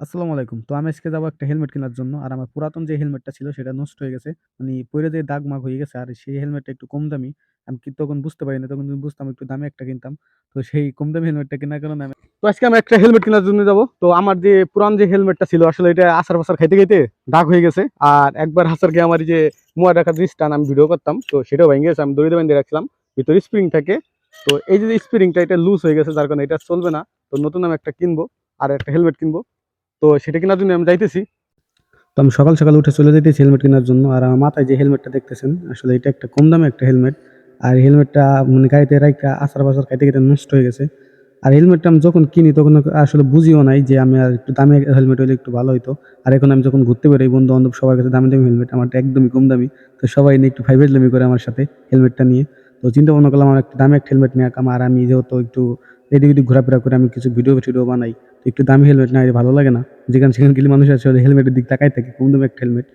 আসসালামু আলাইকুম। তো আমি আজকে যাব একটা হেলমেট কেনার জন্য। আর আমার পুরাতন যে হেলমেটটা ছিল সেটা নষ্ট হয়ে গেছে। মানি পইড়া যেয়ে দাগ-মাগ হয়ে গেছে। আর সেই হেলমেটটা একটু কম দামি। আমি কি তখন বুঝতে পারি নাই। তখন বুঝতাম একটু দামে একটা কিনতাম। তো সেই কম দামি হেলমেটটা কেনার কারণে আমি তো আজকে আমি একটা হেলমেট কেনার জন্য যাব। তো আমার যে পুরান যে হেলমেটটা ছিল আসলে এটা আছাড়-পাছাড় খাইতে, খাইতে দাগ হয়ে গেছে। আর একবার হাসার গিয়ে আমার যে মুয়া ডাকাত রিস্টটা আমি ভিডিও করতাম। তো সেটাও ভেঙে গেছে। আমি দড়ি দিয়ে বাইন্ধে রাখছিলাম। ভিতরে স্প্রিং থাকে। তো এই যে স্প্রিংটা এটা লুজ হয়ে গেছে যার কারণে এটা চলবে না। তো নতুন আমি একটা কিনবো। আর একটা হেলমেট কিনবো। তো সেটা কেনার জন্য আমি যাইতেছি। তো আমি সকাল, সকাল উঠে চলে যাইতেছি হেলমেট কেনার জন্য। আর আমার মাথায় যে হেলমেটটা দেখতেছেন আসলে এটা একটা কম দামে একটা হেলমেট। আর হেলমেটটা মানে গাড়িতে রাইখা আছাড়-পাছাড় খাইতে, খাইতে নষ্ট হয়ে গেছে। আর হেলমেটটা আমি যখন কিনি তখন আসলে বুঝিও নাই যে আমি আর একটু দামি হেলমেট হইলে একটু ভালো হইতো। আর এখন আমি যখন ঘুরতে বেরোই বন্ধু-বান্ধব সবার কাছে দামি, দামি হেলমেট আমারটা একদমই কম দামি। তো সবাই নিয়ে একটু ফাইজলামি করে আমার সাথে হেলমেটটা নিয়ে। তো চিন্তা ভাবনা করলাম আমার একটা দামি একটা হেলমেট নেয়া। আর আমি যেহেতু একটু এদিক ওদিক ঘোরাফেরা করে আমি কিছু ভিডিও-টিডিও বানাই। তো একটু দামি হেলমেট না ভালো লাগে না। যেখানে সেখানে গেলে মানুষ আছে হেলমেটের দিক তাকাই থাকে। কম দামি একটা হেলমেট।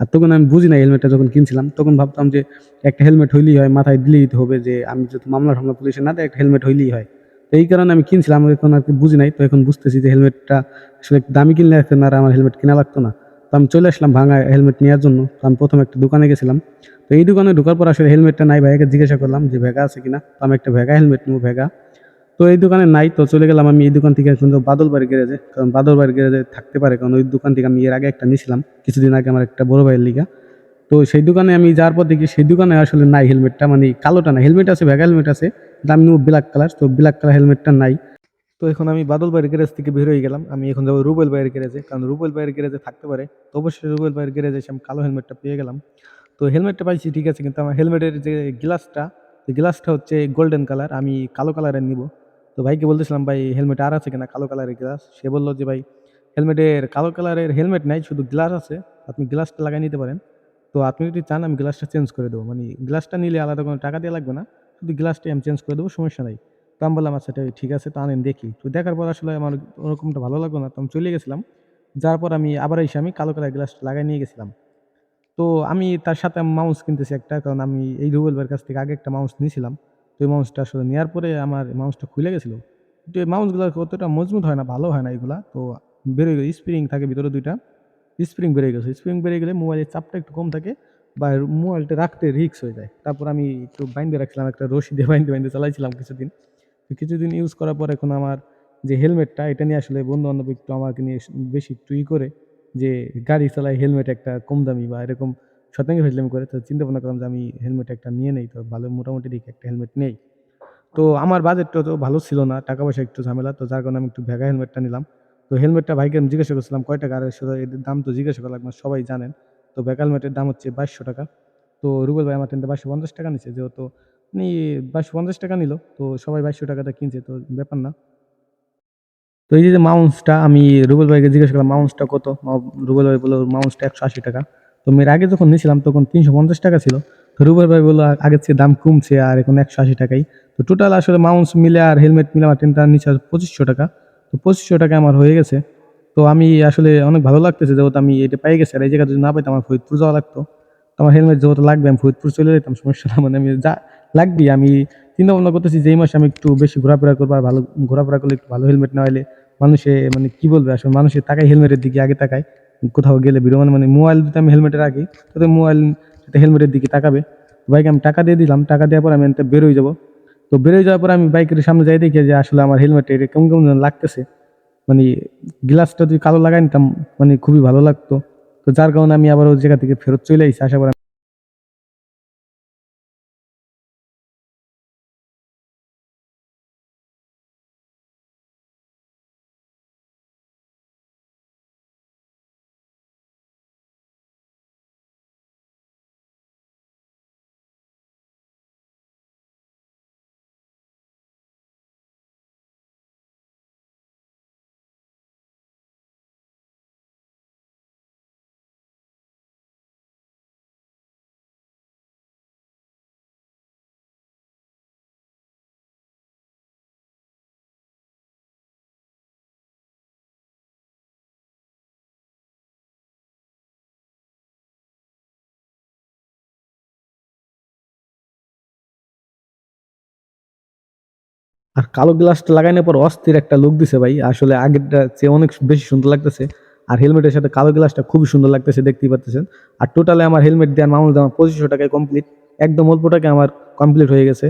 আর তখন আমি বুঝি নাই হেলমেটটা যখন কিনছিলাম তখন ভাবতাম যে একটা হেলমেট হইলেই হয়, মাথায় দিলেই হবে যে আমি যদি মামলা-টামলা পুলিশে না দেয় একটা হেলমেট হইলেই হয়। তো এই কারণে আমি কিনছিলাম। এখন আর কি বুঝি নাই। তো এখন বুঝতেছি যে হেলমেটটা আসলে দামি কিনলে এখন আর আমার হেলমেট কেনা লাগতো না। তো আমি চলে আসলাম ভাঙা হেলমেট নেওয়ার জন্য। তো আমি ১ম একটা দোকানে গেছিলাম। তো এই দোকানে ঢোকার পর আসলে হেলমেটটা নাই ভাইয়াকে জিজ্ঞাসা করলাম যে ভেগা আছে কিনা? তো আমি একটা ভেগা হেলমেট নেব ভেগা। তো এই দোকানে নাই। তো চলে গেলাম আমি এই দোকান থেকে এখন বাদলবাড়ি গ্যারেজে। কারণ বাদলবাড়ি গ্যারেজে থাকতে পারে। কারণ ওই দোকান থেকে আমি এর আগে একটা নিয়েছিলাম কিছুদিন আগে আমার একটা বড় ভাইয়ের লিগা। তো সেই দোকানে আমি যাওয়ার পর দেখি সেই দোকানে আসলে নাই হেলমেটটা মানে কালোটা না। হেলমেট আছে ভেগা হেলমেট আছে। দাম আমি ব্ল্যাক কালার। তো ব্ল্যাক কালার হেলমেটটা নাই। তো এখন আমি বাদল বাদলবাড়ি গ্যারেজ থেকে বের হয়ে গেলাম। আমি এখন যাব রুবেল ভাইয়ের গ্যারেজে। কারণ রুবেল ভাইয়ের গ্যারেজে থাকতে পারে। তো অবশ্যই রুবেল ভাইয়ের গ্যারেজে আমি কালো হেলমেটটা পেয়ে গেলাম। তো হেলমেটটা পাইছি ঠিক আছে। কিন্তু আমার হেলমেটের যে গ্লাসটা, গ্লাসটা হচ্ছে গোল্ডেন কালার। আমি কালো কালারের নিবো। তো ভাইকে বলতেছিলাম, ভাই হেলমেট আর আছে কিনা কালো কালারের গ্লাস? সে বলল যে, ভাই হেলমেটের কালো কালারের হেলমেট নাই, শুধু গ্লাস আছে। আপনি গ্লাসটা লাগায় নিতে পারেন। তো আপনি যদি চান, আমি গ্লাসটা চেঞ্জ করে দেবো। মানে গ্লাসটা নিলে আলাদা কোনো টাকা দেয়া লাগবে না। শুধু গ্লাসটাই আমি চেঞ্জ করে দেবো, সমস্যা নাই। তো আমি বললাম আচ্ছা ঠিক আছে, তো আনেন, দেখি। তো দেখার পর আসলে আমার ওরকমটা ভালো লাগল না। তো আমি চলে গেছিলাম। যার পর আমি আবার এসে আমি কালো কালার গ্লাসটা লাগায় নিয়ে গেছিলাম। তো আমি তার সাথে মাউস কিনতেছি একটা। কারণ আমি এই রুবেল ভাইয়ের কাছ থেকে আগে একটা মাউস নিছিলাম। তো এই মাউসটা আসলে নেওয়ার পরে আমার মাউসটা খুলে গেছিল। কিন্তু এই মাউসগুলা অতটা মজবুত হয় না, ভালো হয় না এগুলা। তো বের হয়ে স্প্রিং থাকে ভিতরে দুইটা স্প্রিং বেরিয়ে গেছে। স্প্রিং বেরিয়ে গেলে মোবাইলের চাপটা একটু কম থাকে বা মোবাইলটা রাখতে রিক্স হয়ে যায়। তারপর আমি একটু বাইন্ধে রাখছিলাম একটা রশি দিয়ে বাইন্ধে, বাইন্ধে চালাইছিলাম কিছুদিন। তো কিছুদিন ইউজ করার পর এখন আমার যে হেলমেটটা এটা নিয়ে আসলে বন্ধু-বান্ধব একটু আমাকে নিয়ে বেশি একটু ই করে যে গাড়ি চালায় হেলমেট একটা কম দামি বা এরকম শয়তানি ফাজলামি করে। তো চিন্তা ভাবনা করলাম যে আমি হেলমেট একটা নিয়ে নেই। তো ভালো মোটামুটি দেখে একটা হেলমেট নেই। তো আমার বাজেটটা তো ভালো ছিল না। টাকা-পয়সা একটু ঝামেলা। তো যার কারণে আমি একটু ভেগা হেলমেটটা নিলাম। তো হেলমেটটা ভাইকে আমি জিজ্ঞাসা করছিলাম কয় টাকা? আর আসলে এটার দাম তো জিজ্ঞাসা করা লাগবে সবাই জানেন। তো ভেগা হেলমেটের দাম হচ্ছে ৳২২০০ তো রুবেল ভাই আমার থেকে ৳২২৫০ নিছে। যেহেতু উনি ৳২২৫০ নিল। তো সবাই ৳২২০০ দিয়ে কিনছে তো ব্যাপার না। তো এই যে, মাউন্সটা আমি রুবেল ভাইকে জিজ্ঞাসা করলাম মাউসটা কত? রুবেল ভাই বলল আশি ৳১৮০ তো এর আগে যখন নিয়েছিলাম, তখন ৳৩৫০ ছিল। তো রুবেল ভাই বলল, আগের চেয়ে দাম কমছে আর এখন ৳১৮০ তো টোটাল আসলে মাউস মিলে আর হেলমেট মিলে আমার টেনটার নিচে ৳২৫০০ তো ৳২৫০০ আমার হয়ে গেছে। তো আমি আসলে অনেক ভালো লাগতেছে, যেহেতু আমি এটা পাই গেছি। আর এই জায়গায় যদি না পাইতাম আমার ফরিদপুর যাওয়া লাগতো। আমার হেলমেট যেহেতু লাগবে, আমি ফরিদপুর চলে যেতাম, সমস্যা না মানে আমি যা লাগবেই আমি চিন্তা ভাবনা করতেছি যে এই মাসে আমি একটু বেশি ঘোরাফেরা করব আর ভালো, ঘোরাফেরা করলে একটু ভালো হেলমেট না হইলে মানুষে মানে কি বলবে, আসলে মানুষের তাকায় হেলমেটের দিকে, আগে তাকায়। কোথাও গেলে ভিডিও মানে, মানে মোবাইল যদি আমি হেলমেটে রাখি তাতে মোবাইল হেলমেটের দিকে তাকাবে। বাইকে আমি টাকা দিয়ে দিলাম। টাকা দেওয়ার পর আমি এনতে বেরোয় যাব। তো বেরোয় যাওয়ার পর আমি বাইকের সামনে যাই দেখি যে আসলে আমার হেলমেটে এটা কেমন, কেমন লাগতেছে। মানে গ্লাসটা যদি কালো লাগাই নিতাম মানে খুবই ভালো লাগতো। তো যার কারণে আমি আবার ওই জায়গা থেকে ফেরত চলে আসি আশা পর আর কালো গ্লাসটা লাগানোর পর অস্থির একটা লুক দিছে ভাই। আসলে আগেরটা চেয়ে অনেক বেশি সুন্দর লাগতেছে। আর হেলমেটের সাথে কালো গ্লাসটা খুবই সুন্দর লাগতেছে, দেখতেই পাচ্ছেন। আর টোটালে আমার হেলমেট দেওয়ার মামুল দেওয়ার পঁচিশশো টাকায় কমপ্লিট একদম অল্প টাকায় আমার কমপ্লিট হয়ে গেছে।